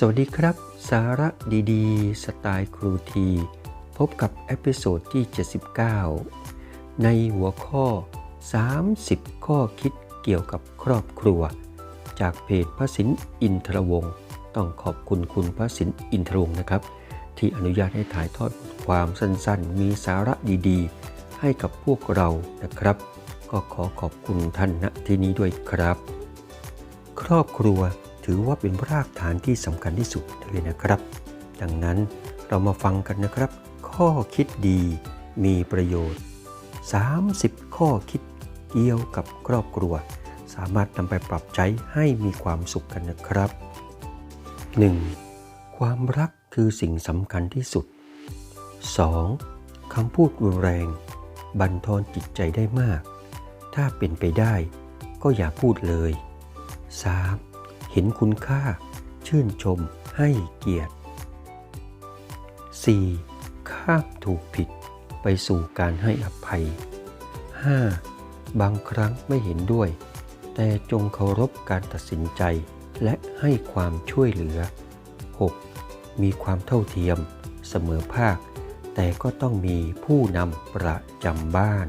สวัสดีครับ สาระดีๆ สไตล์ครูที พบกับเอพิโซดที่ 79 ในหัวข้อ 30 ข้อคิดเกี่ยวกับครอบครัว จากเพจพระสินอินทรวงศ์ต้องขอบคุณคุณพระสินอินทรวงศ์นะครับ ที่อนุญาตให้ถ่ายทอดบทความสั้นๆ มีสาระดีๆ ให้กับพวกเรานะครับ ก็ขอขอบคุณท่านณที่นี้ด้วยครับ ครอบครัว ถือว่าเป็นรากฐานที่สำคัญที่สุดเลยนะครับ ดังนั้นเรามาฟังกันนะครับ ข้อคิดดีมีประโยชน์ 30 ข้อคิดเกี่ยวกับครอบครัว สามารถนำไปปรับใช้ให้มีความสุขกันนะครับ 1. ความรักคือสิ่งสำคัญที่สุด 2. คำพูดรุนแรง บั่นทอนจิตใจได้มาก ถ้าเป็นไปได้ก็อย่าพูดเลย 3. เห็นคุณค่า ชื่นชมให้เกียรติ 4. ข้ามถูกผิดไปสู่การให้อภัย 5. บางครั้งไม่เห็นด้วย แต่จงเคารพการตัดสินใจและให้ความช่วยเหลือ 6. มีความเท่าเทียมเสมอภาค แต่ก็ต้องมีผู้นำประจำบ้าน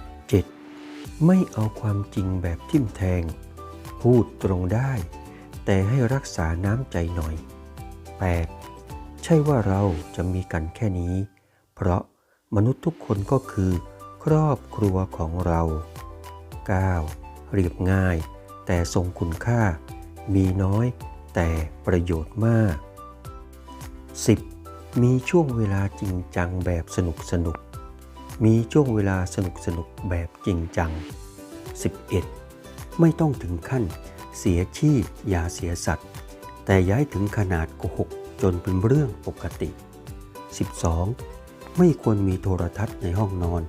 7. ไม่เอาความจริงแบบทิ่มแทง พูดตรงได้ แต่ให้รักษาน้ำใจหน่อย 8. ใช่ว่าเราจะมีกันแค่นี้ เพราะมนุษย์ทุกคนก็คือ ครอบครัวของเรา 9. เรียบง่าย แต่ทรงคุณค่า มีน้อย แต่ประโยชน์มาก 10. มีช่วงเวลาจริงจังแบบสนุกสนุกมีช่วงเวลาสนุกสนุกแบบจริงจัง 11. ไม่ต้องถึงขั้นเสียชีพอย่าเสียสัตว์ แต่ย้ายถึงขนาดโกหกจนเป็นเรื่องปกติ 12. ไม่ควรมีโทรทัศน์ในห้องนอน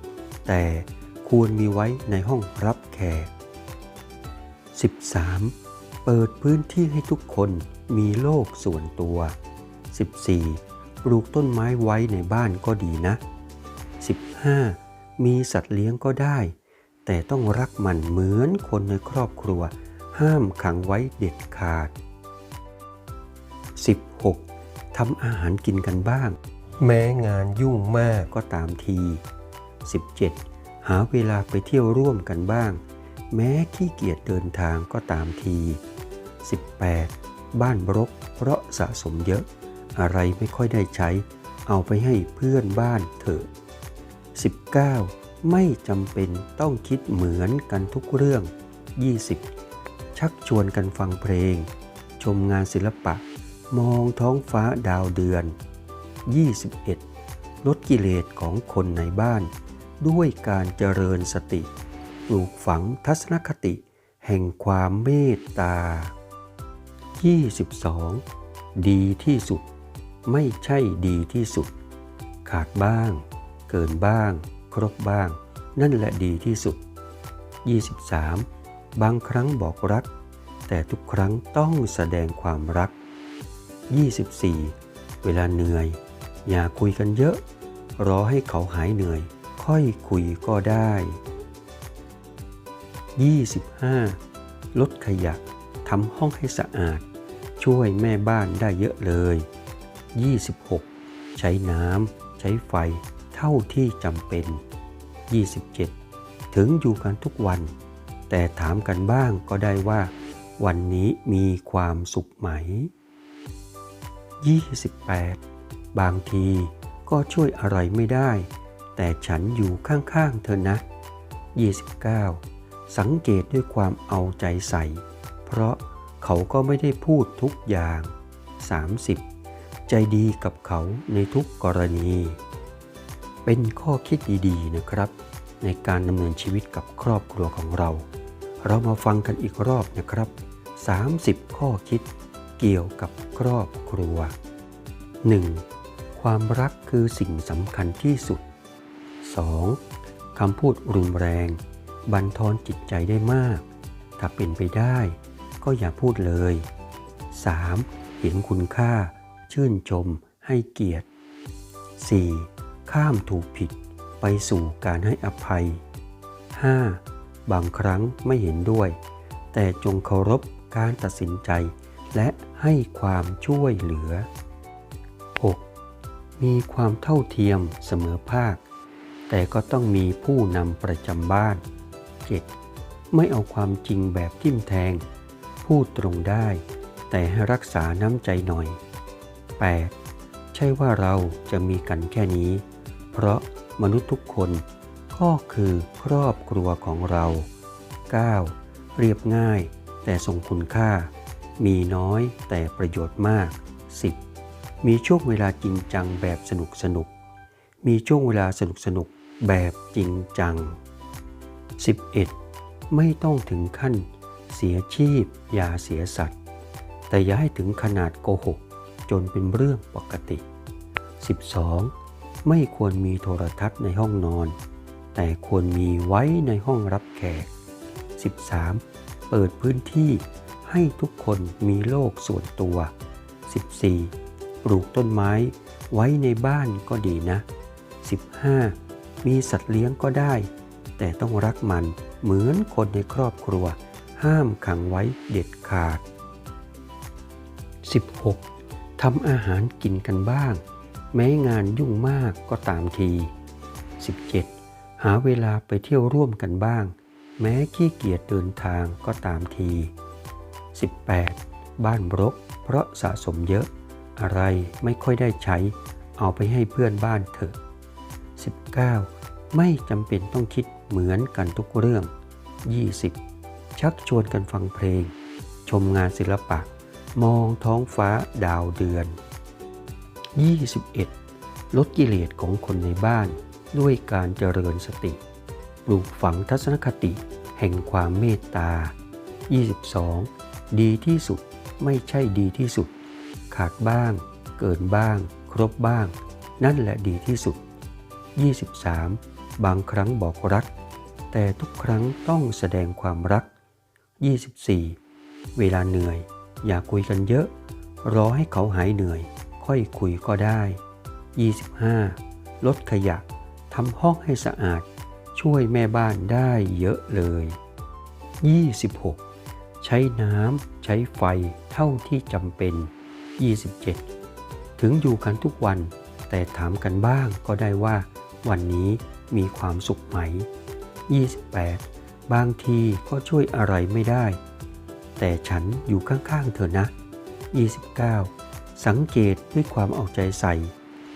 แต่ควรมีไว้ในห้องรับแขก 13. เปิดพื้นที่ให้ทุกคนมีโลกส่วนตัว 14. ปลูกต้นไม้ไว้ในบ้านก็ดีนะ 15. มีสัตว์เลี้ยงก็ได้ แต่ต้องรักมันเหมือนคนในครอบครัว ห้ามขังไว้เด็ดขาด 16. ทำอาหารกินกันบ้าง แม้งานยุ่งมากก็ตามที 17. หาเวลาไปเที่ยวร่วมกันบ้าง แม้ขี้เกียจเดินทางก็ตามที 18. บ้านรกเพราะสะสมเยอะ อะไรไม่ค่อยได้ใช้ เอาไปให้เพื่อนบ้านเถอะ 19. ไม่จำเป็นต้องคิดเหมือนกันทุกเรื่อง 20. ชักชวนกันฟังเพลง ชมงานศิลปะ มองท้องฟ้าดาวเดือน 21. ลดกิเลสของคนในบ้าน ด้วยการเจริญสติ ปลูกฝังทัศนคติ แห่งความเมตตา 22. ดีที่สุด ไม่ใช่ดีที่สุด ขาดบ้าง เกินบ้าง ครบบ้าง นั่นแหละดีที่สุด 23. บางครั้งบอกรัก แต่ทุกครั้งต้องแสดงความรัก 24. เวลาเหนื่อย อย่าคุยกันเยอะ รอให้เขาหายเหนื่อย ค่อยคุยก็ได้ 25. ลดขยะทำห้องให้สะอาด ช่วยแม่บ้านได้เยอะเลย 26. ใช้น้ำใช้ไฟ เท่าที่จำเป็น 27. ถึงอยู่กันทุกวัน แต่ถามกันบ้างก็ได้ว่า วันนี้มีความสุขไหม 28. บางทีก็ช่วยอะไรไม่ได้ แต่ฉันอยู่ข้างๆเธอนะ 29. สังเกตด้วยความเอาใจใส่ เพราะเขาก็ไม่ได้พูดทุกอย่าง 30. ใจดีกับเขาในทุกกรณี เป็นข้อคิดดีๆนะครับ ในการดำเนินชีวิตกับครอบครัวของเรา เรามาฟังกันอีกรอบนะครับ 30 ข้อคิดเกี่ยวกับครอบครัว 1. ความรักคือสิ่งสำคัญที่สุด 2. คำพูดรุนแรง บันทอนจิตใจได้มาก ถ้าเป็นไปได้ ก็อย่าพูดเลย 3. เห็นคุณค่า ชื่นชม ให้เกียรติ 4. ข้ามถูกผิดไปสู่การให้อภัย 5. บางครั้งไม่เห็นด้วย แต่จงเคารพการตัดสินใจ และให้ความช่วยเหลือ 6. มีความเท่าเทียมเสมอภาค แต่ก็ต้องมีผู้นำประจำบ้าน 7. ไม่เอาความจริงแบบทิ่มแทง พูดตรงได้ แต่ให้รักษาน้ำใจหน่อย 8. ใช่ว่าเราจะมีกันแค่นี้ เพราะมนุษย์ทุกคนก็คือครอบครัวของเรา 9. เรียบง่ายแต่ทรงคุณค่า มีน้อยแต่ประโยชน์มาก 10. มีช่วงเวลาจริงจังแบบสนุกสนุก มีช่วงเวลาสนุกสนุกแบบจริงจัง 11. ไม่ต้องถึงขั้นเสียชีพอย่าเสียสัตว์ แต่อย่าให้ถึงขนาดโกหกจนเป็นเรื่องปกติ 12. ไม่ควรมีโทรทัศน์ในห้องนอน แต่ควรมีไว้ในห้องรับแขก 13. เปิดพื้นที่ให้ทุกคนมีโลกส่วนตัว 14. ปลูกต้นไม้ไว้ในบ้านก็ดีนะ 15. มีสัตว์เลี้ยงก็ได้ แต่ต้องรักมันเหมือนคนในครอบครัว ห้ามขังไว้เด็ดขาด 16. ทำอาหารกินกันบ้าง แม้งานยุ่งมากก็ตามที 17. หาเวลาไปเที่ยวร่วมกันบ้าง แม้ขี้เกียจเดินทางก็ตามที 18. บ้านรก เพราะสะสมเยอะ อะไรไม่ค่อยได้ใช้ เอาไปให้เพื่อนบ้านเถอะ 19. ไม่จำเป็นต้องคิดเหมือนกันทุกเรื่อง 20. ชักชวนกันฟังเพลง ชมงานศิลปะ มองท้องฟ้าดาวเดือน 21. ลดกิเลสของคนในบ้าน ด้วยการเจริญสติ ปลูกฝังทัศนคติแห่งความเมตตา 22. ดีที่สุดไม่ใช่ดีที่สุด ขาดบ้าง เกินบ้าง ครบบ้าง นั่นแหละดีที่สุด 23. บางครั้งบอกรัก แต่ทุกครั้งต้องแสดงความรัก 24. เวลาเหนื่อย อย่าคุยกันเยอะ รอให้เขาหายเหนื่อย ค่อยคุยก็ได้ 25. ลดขยะทำห้องให้สะอาด ช่วยแม่บ้านได้เยอะเลย 26. ใช้น้ำใช้ไฟเท่าที่จำเป็น 27. ถึงอยู่กันทุกวัน แต่ถามกันบ้างก็ได้ว่า วันนี้มีความสุขไหม 28. บางทีก็ช่วยอะไรไม่ได้ แต่ฉันอยู่ข้างๆเธอนะ 29. สังเกตด้วยความเอาใจใส่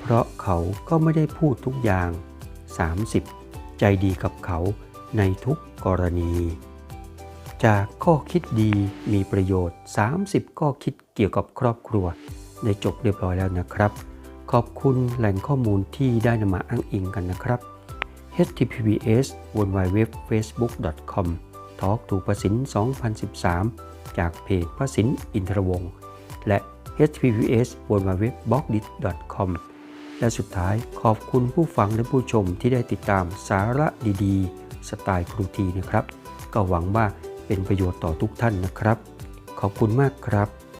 เพราะเขาก็ไม่ได้พูดทุกอย่าง 30. ใจดีกับเขาในทุกกรณี จากข้อคิดดีมีประโยชน์ 30 ข้อคิดเกี่ยวกับครอบครัว ได้จบเรียบร้อยแล้วนะครับ ขอบคุณแหล่งข้อมูลที่ได้นำมาอ้างอิงกันนะครับ https w w w facebook com Talk to ประสิน2013 จากเพจพระสินอินทรวงศ์และ https w w w b l o g d i t com และสุดท้ายขอบคุณผู้ฟังและผู้ชมที่ได้ติดตามสาระดีๆ สไตล์ครูทีนะครับ ก็หวังว่าเป็นประโยชน์ต่อทุกท่านนะครับ ขอบคุณมากครับ